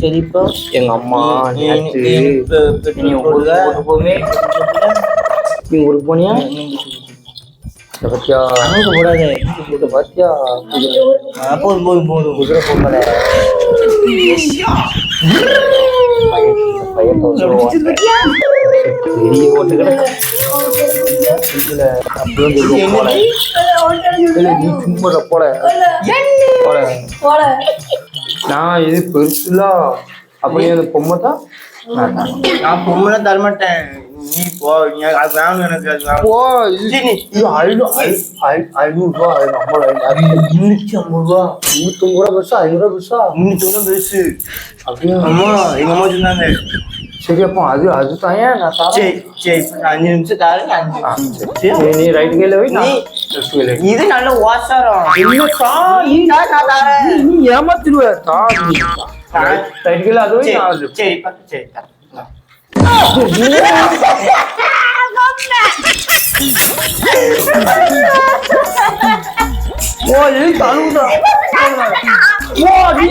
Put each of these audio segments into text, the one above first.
சரிப்பா எங்க அம்மா நீ- ஊருக்கு போனியா பத்தியா அங்க போடாத இத பத்தியா போதும் போதும் போதும். குதிரை பொம்பளை. பையன் பெரிய ஓட்டு கிடக்கு. இதுல அப்படியே சொல்லுவோம் போல. இல்ல, நீ சும்மா போல. போல. நான் இது பெருசுல அப்படியே அந்த பொம்மை தான் நான் பொம்பளை தரமாட்டேன். நீ போ அது வேணும் எனக்கு ஐநூறு முன்னூத்தி ஐம்பது ரூபா ஐம்பது ரூபா பெருசா ஐநூறு ரூபா பெருசா? அப்படியா? அம்மா எங்க அம்மா சொன்னாங்க. சரி அப்போ அது அது தான் ஏன் நான் சரி தரேன். சரி நான் அஞ்சு நிமிஷம் தாரேன் அஞ்சு ஆ, சரி. நீ- நீ ரைட் கையில நீ-. இது நல்ல நீ தா, நான் தாரேன். நீ ஏமாத்திடுவ தா நீ. ரைட் ரைட் கையில அது வை சரி, நான் அது சரி பா, சரி தா. ஓ இது தழுவுதா ஓ நீ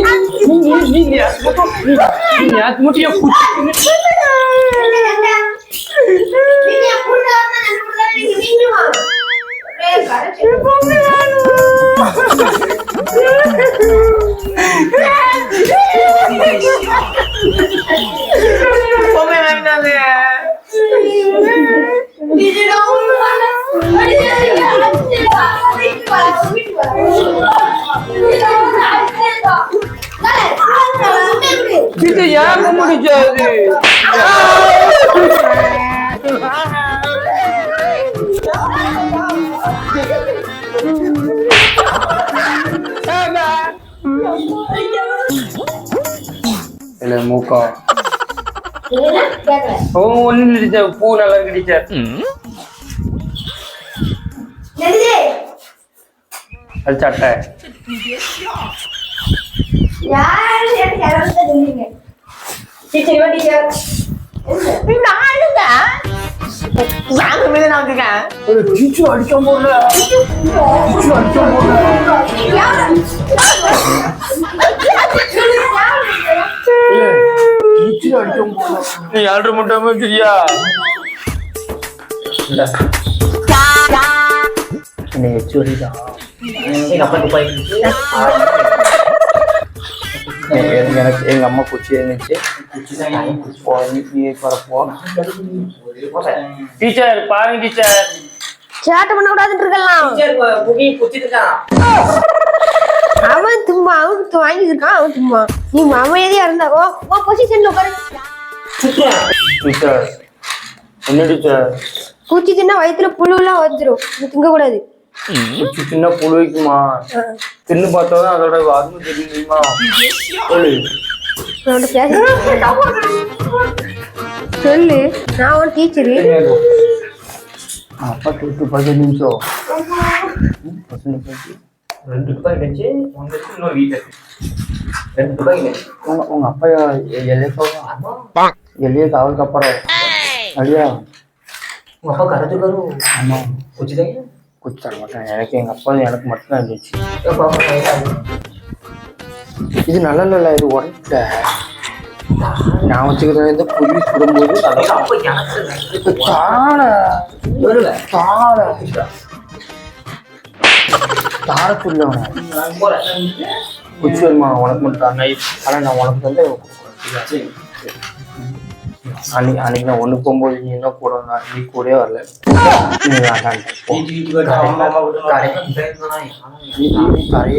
நீ நீ நீ நேத்து மட்டும் நீ நீ நேத்து மட்டும் என் குச்சி பொம்மை வேண்டாமே. இது ஏன் முடிஞ்சு அது இல்ல மூக்கா. ஓ ஒண்ணு பூ நல்லா கிடைச்ச அது சட்டை. அடிக்க போடல டீச்சு அடிக்க போடல டீச்சு அடிக்க போடல நீ ஆர்டர் மட்டுமே சரியா இல்ல நீ ஹெச்ஓடி தான் எங்க அப்பா துபாய் இருந்துச்சு. எனக்கு எனக்கு எங்க அம்மா குச்சி இருந்துச்சு. டீச்சர் பாருங்க டீச்சர் சேட்டை பண்ண கூடாதுன்னு இருக்கலாம். அவன் தும்பா அவனுக்கு வாங்கி இருக்கான் அவன் தும்பா நீ அமைதியா இருந்தா ஓ ஓ பொசிஷன்ல உட்காரு. டீச்சர் என்ன டீச்சர் பூச்சி தின்னா வயித்துல புழுலாம் வந்துரும். நீ திங்க கூடாது குச்சி சின்ன புழு வைக்குமா? தின்னு பார்த்தா தான் அதோட அருமை தெரியுமா சொல்லு. சொல்லு. நான் ஒரு டீச்சரு. அப்பா விட்டு பத்து நிமிஷம். ரெண்டு ரூபாய் கிடைச்சு ஒன்று வீட்டு. ரெண்டு ரூபாய் உங்க உங்க அப்பா எல்லையே அப்புறம் அப்படியா உங்க அப்பா கருத்து கரும் ஆமா குச்சிதான் குச்சி தர மாட்டேன் எனக்கு எங்க அப்பா எனக்கு மட்டும்தான் இருந்துச்சு இது நல்ல நல்ல இது உடம்புல நான் வச்சுக்கிறத இந்த சுடும்போது புள்ள நான் போறேன் குச்சி வருமா உனக்கு மட்டும் ஆனால் நான் உனக்கு வந்து அன்னைக்கு அன்னைக்கு நான் ஒன்று போகும்போது நீ என்ன கூட வந்தா? நீ கூடயே வரல.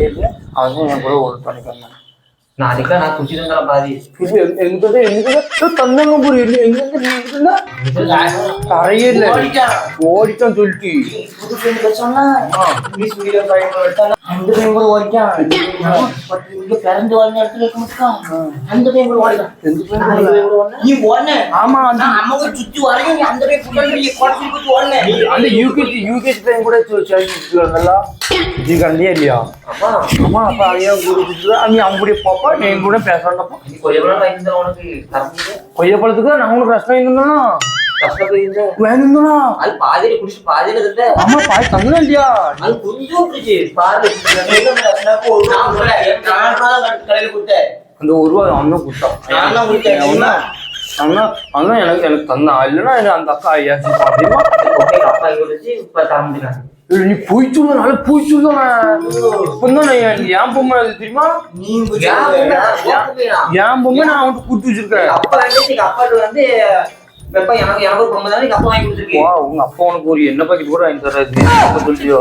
இல்லை. அவன் என் கூட ஒரு துணைக்கு வந்தான். நான் அதுக்காக நான் குச்சி தான் பாதி எங்கிட்ட எங்கிட்ட தந்தாங்க புரியல எங்க நீ இருந்தா தரையே இல்லை. ஓடிட்டான். சொல்லிட்டு. அந்த பையன் கூட ஓடிட்டான் பட் இங்க பிறந்து வாழ்ந்த இடத்துல இருக்க மாட்டான் அந்த பையன் கூட ஓடிட்டான் கூட ஓடினேன். நீ ஓடுன. ஆமா அந்த அம்மா கூட சுத்தி வரையும் நீ அந்த குட்டல் குடச்சி குத்தி ஓடுன. அந்த யூகேஜி யூகேஜி பையன் கூட நல்லா ஜி கண்டியா இல்லையா? அப்பா ஆமா அப்ப ஐயா கூட நீ அவங்க கூட பாப்பா நீ கூட நீ நாள் வாங்கி உனக்கு. கொய்யப்பழத்துக்கு நான் உனக்கு கஷ்டம் இருந்தா വേണമെന്നാ അത് പാതിരി കുടിച്ച് പാതിരി അമ്മ പാതി തന്നില്ലയാ ஒரு ரூபாய் அவன் தான் கொடுத்தான். அண்ணா அண்ணா எனக்கு எனக்கு தந்தான் இல்லைன்னா அந்த அக்கா ஐயா நீ போய் சொல்லனால போய் சொல்லணும் இப்பதான் என் பொம்மை தெரியுமா? என் பொம்மை? நான் அவன்கிட்ட கொடுத்து வச்சிருக்கேன். அப்பா வந்து எனக்கு வா உங்க அப்பா உனக்கு ஒரு என்ன பாக்கெட் கூட வாங்கி தர்றது சொல்லியோ?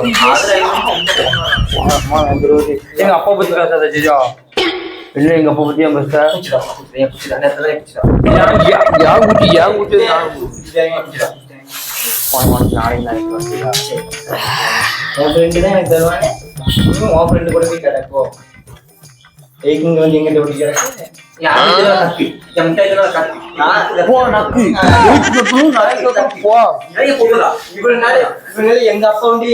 எங்க அப்பா பத்தி பேசாத ஜிஜா. அப்பா பத்தி பேச யார் குட்டி யார் குட்டி நாளைக்கு நாளைக்கு என் உன் ஃப்ரெண்டு கூட போய் கிடப்போ एक इंगल इंगल डोटी जा यार इधर तक जमटा इधर तक ना। போ நக்கு வீட்டுக்கு போ நாளைக்கு போ நிறைய போகலாம் இவங்க நாளே இவங்க எங்க அப்பா வந்து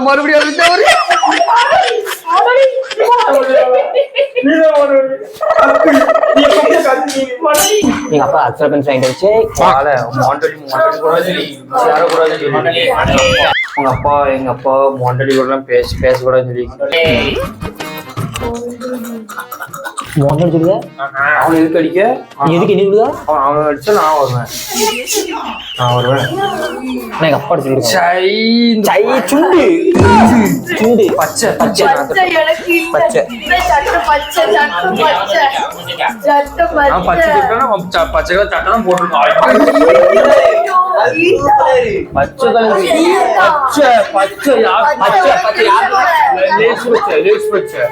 மறுபடியும் எங்க அப்பா அக்சர்பன்ஸ் வாங்கிட்டு வச்சு உங்க அப்பா எங்க அப்பா மாண்டடி கூட பேசி பேசக்கூடாதுன்னு சொல்லி அவன் அடிச்சுடுதா அவன் எதுக்கு அடிக்க. எதுக்கு என்ன அவன் அவன் அடிச்சா நான் வருவேன். நான் வருவேன். நான் எங்க அப்பா சை சை சுண்டு. சுண்டு. பச்சை பச்சை பச்சை பச்சை. பச்சை தட்டெல்லாம் போட்டிருக்கான். பச்சை கலரு. பச்சை பச்சை பச்சை பச்சை லேஸ் பச்சை லேஸ் பச்சை?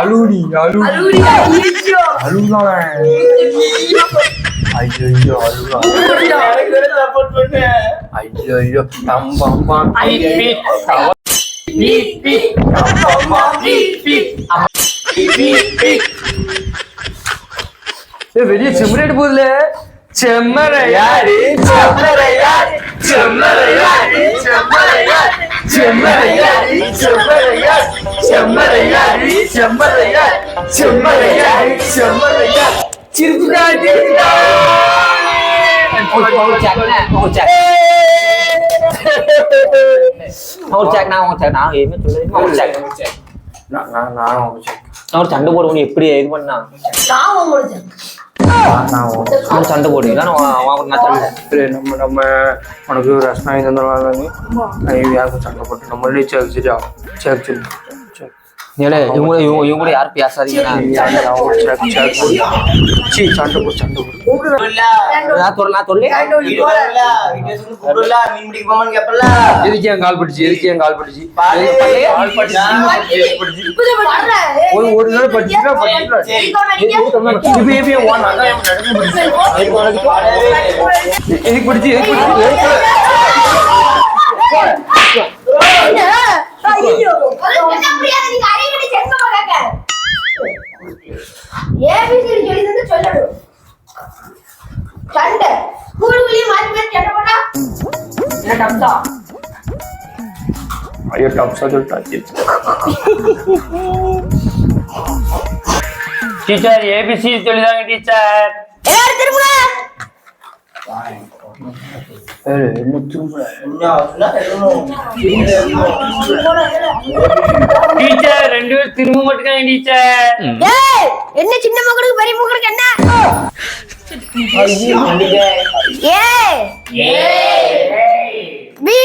அலூனி அலூனி ஐயோ ஐயோ தம்பம்பா வெளியே செம்மறியாடி போதுல செம்மரையாடி செம்மரையாடி செம்மரையாடி செம்மரையாடி செம்மறையாடி செம்மறையாடி செம்மறையாடி செம்மறையாடி செம்மறையாடி செம்மறையாடி சிரிச்சுடா சிரிச்சுடா. அவங்க சேக்கல அவங்க சேக்கல அவங்க சேக்கனா அவங்க சேக்கனா ஏமே சொல்லு அவங்க சேக்கல அவங்க சேக்கல நான் நான் அவங்க சேக்கல அவர் சண்டை போடுவோம் எப்படி இது பண்ணா? நான் அவங்க சேக்கல நான் சண்டை போடுவீங்களா நம்ம நம்ம మనకు రసన అయిందని అని యాకు చండపట్టు మళ్ళీ చేర్చిరా చేర్చిరా ஏழே இவங்க இவங்க இவங்க கூட யாரும் பேசாதீங்க எதுக்கு என் கால் பிடிச்சி என் கால் ஒரு ஒரு நாள் படிச்சுதான் எதுக்கு பிடிச்சி ABCD சொல்லி தந்து சொல்லணும். சண்டை. ஸ்கூலுக்குள்ளேயும் மாத்தி மாத்தி சண்டை போட்டா? என்ன? ஐயோ டப்ஸா டீச்சர் ஏபிசி சொல்லிதாங்க டீச்சர் எல்லாரும் திரும்புங்க. டீச்சர் ரெண்டு பேரும் திரும்ப மாட்டேங்க டீச்சர் ஏய், என்ன சின்ன மகனுக்கு பெரிய மகனுக்கு என்ன? A B.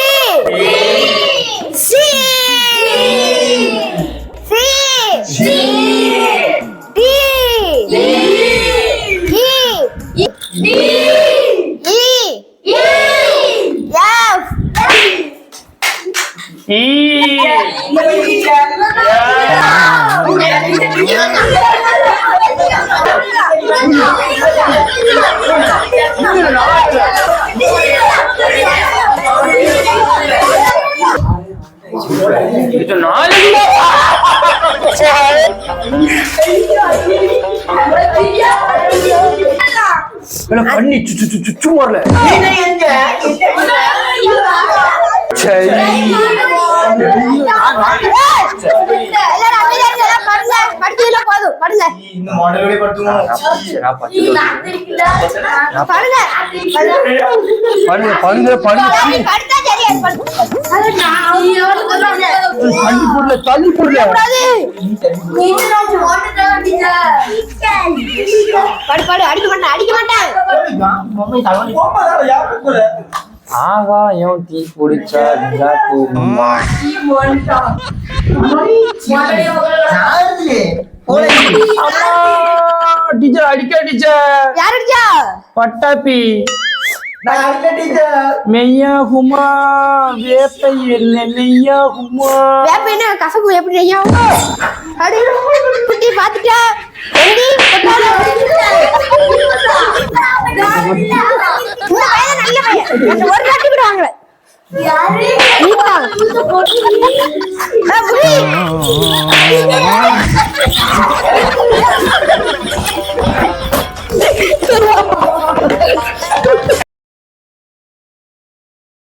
இது நாளைக்கு பண்ணி சும்மா படுங்க. படுங்க. தள்ளி போடல. படு படு அடிக்க மாட்டேன் அடிக்க மாட்டேன் ஆகாயம் தீ பிடிச்சா டீச்சர் அடிக்க டீச்சர் பட்டாப்பி மெய்யா குமா வேப்பை இல்லை நெய்யா குமா வேப்ப என்ன கசப்பு எப்படி நெய்யா குட்டி பாத்துட்டா